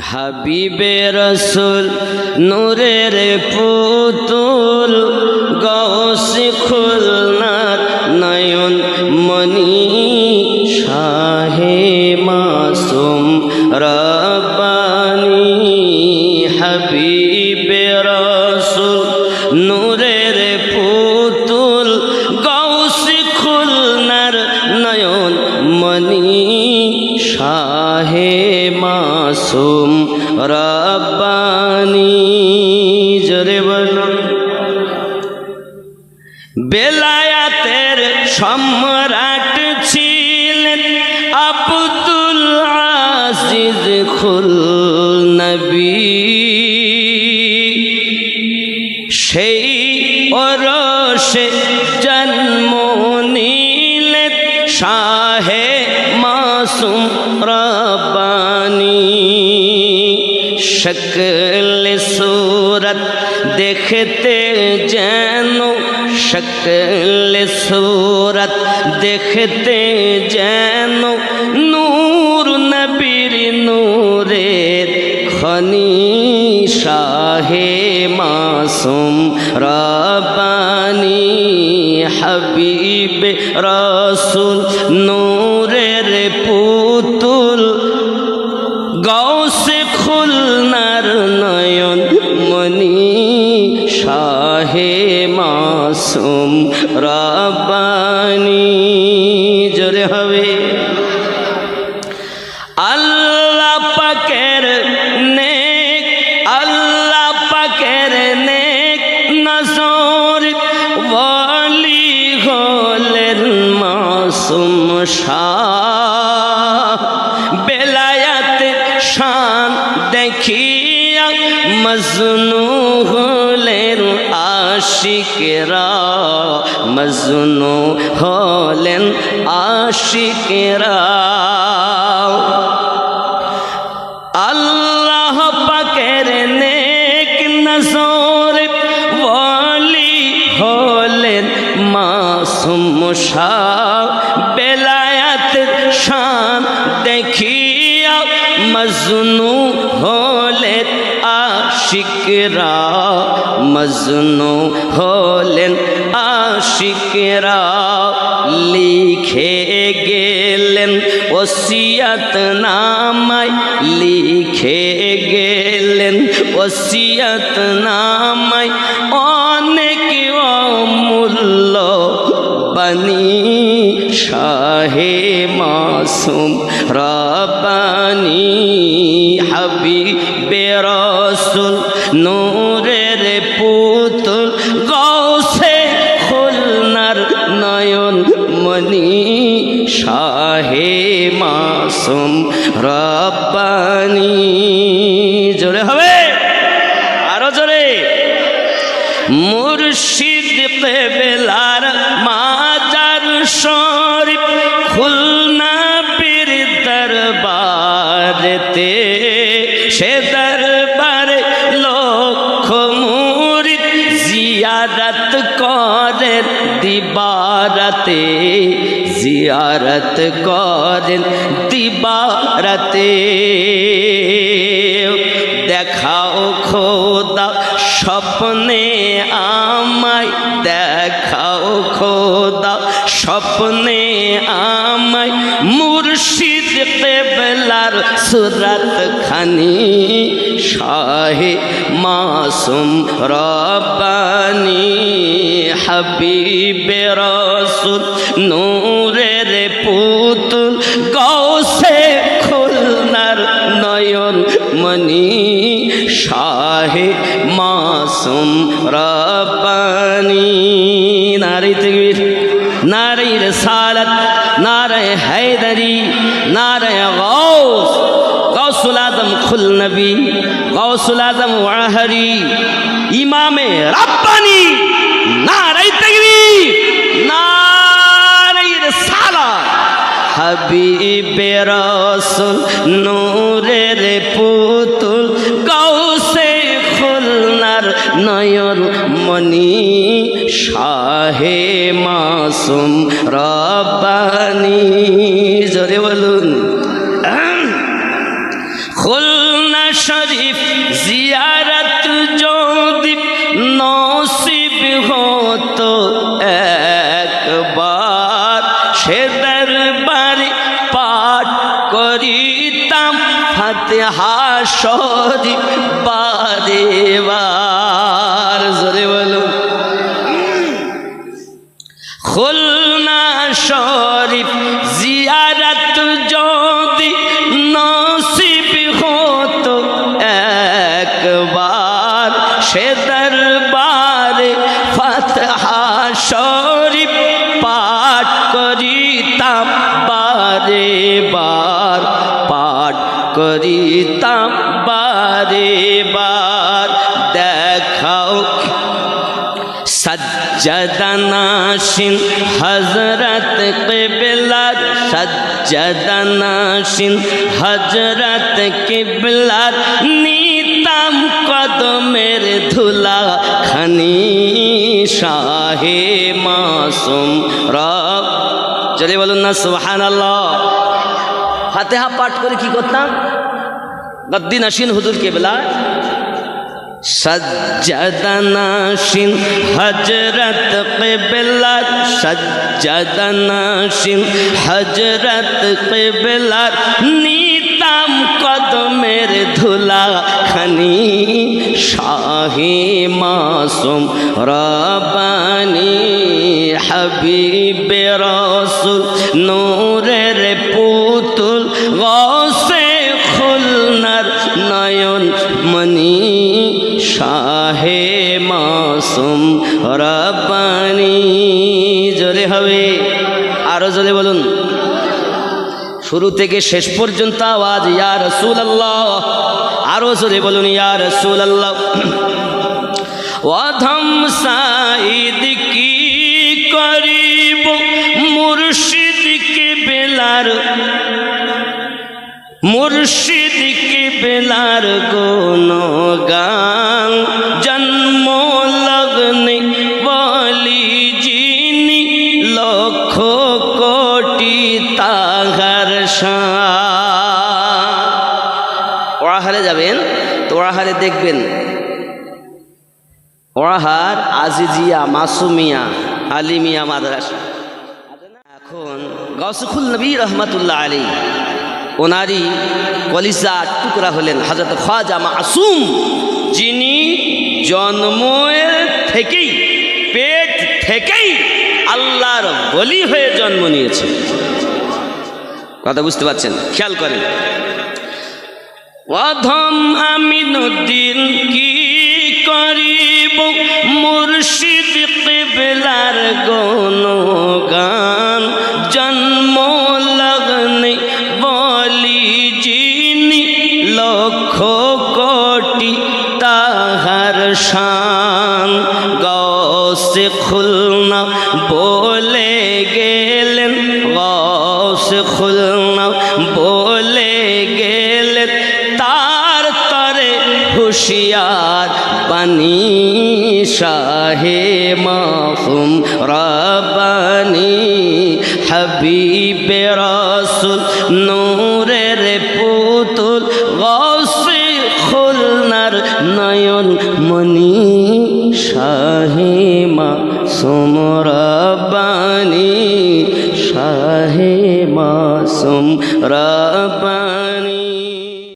হাবিবে রসুল নূরের পুতুল গৌসি খুলনার বেলায়াতের সম্রাট ছিলেন আব্দুল আজিজ খুল নবী। সেই অরসে জন্ম নিলেন শাহে মাসুম রব্বানি। শকল সুরত দেখতে শকল সুরত দেখতে যেন নূর নবীর নূরের খনি শাহে মাসুম রব্বানি হাবিব রসুল নূরের পুতুল মাসুম রব্বানি, জোরে হবে। আল্লাহ পাকের নেক, আল্লাহ পাকের নেক নজর বলি হলেন মাসুম শাহ। বেলায়াতের শান দেখিয়া মজনু হলেন আশিকেরা মজনু হলেন আশিকেরা। আল্লাহ পাকের নেক নজর বলি হলেন মাসুম শাহ। বেলায়াত শান দেখিয়া মজনু আশিকরা মজনু হলেন আশিকরা। লিখে গেলেন ওসিয়াত নামায় লিখে গেলেন ওসিয়াত নামায় অনেক অমূল্য বানি শাহে মাসুম রব্বানি নূরের পুতুল গৌসে খুলনার নয়ন মনি শাহে মাসুম রব্বানি। জোরে হবে? আরও জোরে। মুর্শিদ কেবেলার মাজার শরীফ খুলনা দিবারাতে জিয়ারত করেন দিবারতে দেখাও খোদা স্বপ্নে আমায় দেখাও খোদা স্বপ্নে আমায় মুর্শিদ কেবলার সুরত খানি শাহে মাসুম রব্বানি, হাবিবে রসুল নূরের পুতুল গৌসে খুলনার নয়ন মনি শাহে মাসুম রব্বানি গৌসুল আজম খুল নবী গৌসুল আজম ওয়াহারি, ইমামে রাব্বানি নারে তকবীর নারে রসালত। হাবিবে রসুল নূরের পুতুল গৌসে খুলনার নয়ন মনি শাহে মাসুম রব্বানি শরীফ বারে বার। জোরে বলুন। খুলনা শরীফ জিয়ারত যদি নসিব হতো একবার, সে দরবারে ফতহা শরীফ পাঠ করিতাম বারে বার। করিতাম বারে বার। দেখাও। সজ্জদনাশিন হজরত কিবলার সজ্জদনাশিন হজরত কিবলার নিতাম কদমের ধুলা খনি শাহে মাসুম রব। চলে বলুন না, সুবহানাল্লাহ। ফাতেহা পাঠ করে কি করতাম? গদ্দিন আসিন হুজুর কেবলা। সজ্জদনাশিন হজরত কিবলার সজ্জদনাশিন হজরত কিবলার নিতাম কদমের ধুলা খনি শাহে মাসুম রবানি হাবিবে রসুল নূরের মাসুম রব্বানি জোরে হবে। আরও জোরে বলুন। শুরু থেকে শেষ পর্যন্ত আওয়াজ, ইয়া রসুল আল্লাহ আরও জোরে বলুন, ইয়া রসুল আল্লাহ অধম সাইদ কি করিব? মুর্শিদ কে বেলার মুর্শিদ কে বেলার কোন গান দেখবেন। ওড়াহার আজিজিয়া, মাসুমিয়া, আলিমিয়া, মাদ্রাসা। এখন গসখুল নবী রহমতুল্লাহ আলী ওনারই কলিজা টুকরা হলেন হাজরত খাজা মাসুম, যিনি জন্মের থেকেই, পেট থেকেই আল্লাহর বলি হয়ে জন্ম নিয়েছে কথা বুঝতে পারছেন? খেয়াল করেন। অধম আমিনুদ্দিন কি করিব? মুর্শিদ কেবলার গণ গান জন্ম লগ্নে বলি যিনি লক্ষ কোটি তাহার শান। গসে খুলনা বলে গেলেন গসে খুলনা বলে হুশিয়ার পানি শাহে মাফুম রবানি হাবিবে রসুল নূর